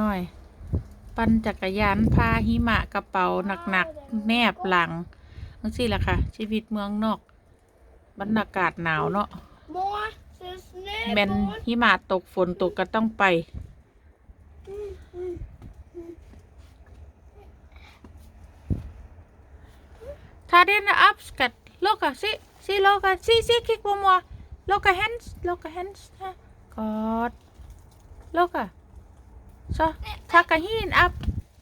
น้อย ปั่นจักรยานพาหิมะกระเป๋าหนักๆแนบหลังนั่นสิล่ะค่ะ ชีวิตเมืองนอก บรรยากาศหนาวเนาะแมนหิมะตกฝนตกก็ต้องไปทาเดนอัพสกัดโลกะสิสิโลกะสิสิคิกบัวมัวโลกะแฮนส์โลกะแฮนส์ฮะกอดโลกะ på mor. Lukker hands, lukker hands. Ja. Godt. Lukker. Så, takker hende op.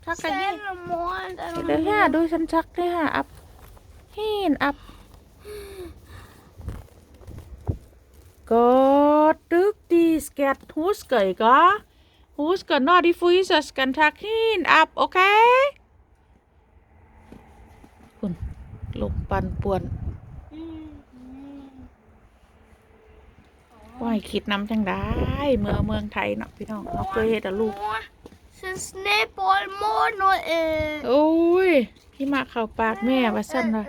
Takker hende. Seven more than เดี๋ยว her, du ฉันชักได้ค่ะ up. หิน up. Godt, dygtig skat. Husk ikke? Husk, når de fryser, skal tak hende op, okay? คุณลงปันป่วน ว่าให้คิดน้ำจังได้ เมืองเมืองไทยเนาะพี่น้องเอาเคยเห็นแต่ลูก more. The snake ball more no eh. โอ้ยพี่มาเข้าปากแม่ว่าสั้นว่า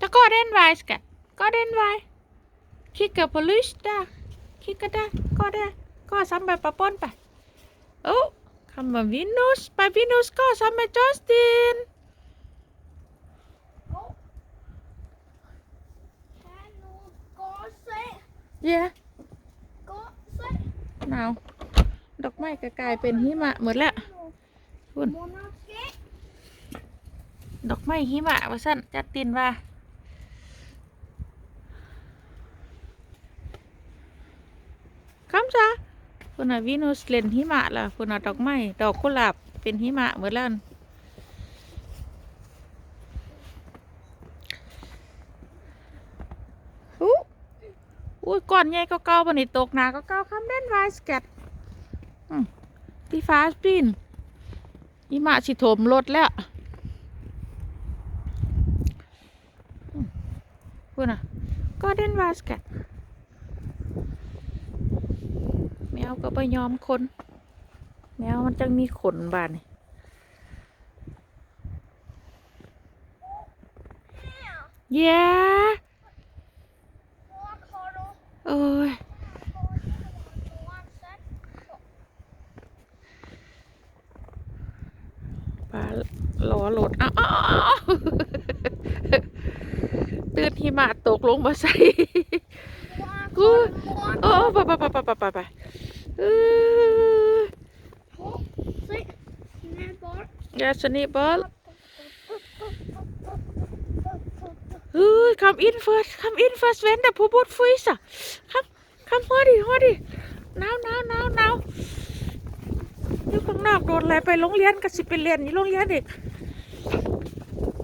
จะก็เด่นไว้สกัดก็เด่นไว้คิดกับพลิสได้คิดก็ได้ก็ได้ก็ซ้ำไปปะปนไปโอ้คำว่าวินุสไปวินุสก็ซ้ำไปจอสติน เย้หนาวดอกไม้ก็กลายเป็นหิมะหมดแล้วคุณดอกไม้หิมะว่าสั้นจัดตินว่า คำจ้าคุณน่ะวินุสเล่นหิมะล่ะคุณน่ะดอกไม้ ดอกกุหลาบเป็นหิมะหมดแล้วนั่นอู้ อุ้ยก่อนใหญ่ก็เก่าบันนี้ตกหนาก็เก่าคำเล่นไวสเก็ตอืมที่ฟ้าปินหิมะสิถมรถแล้วพูดนะก็เด่นวาสกัดแมวก็ไปยอมคน แมวมันจังมีขนบานนี่เย้โอ้ยป ลาล้อโหลดอ้าวอ้าวอ้าวตื่นหิมะตกลงมาใส่อู้โอ้ไปไปไปไปไปไปไปเออยาสนิบอลเฮ้ย come in first come in first when the ผู้บุตรฟิสอะ come come หัวดิหัวดิหนาวหนาวหนาวหนาว อยู่ข้างนอกโดนอะไรไปโรงเรียนก็สิไปเรียนนี่โรงเรียนเด็ก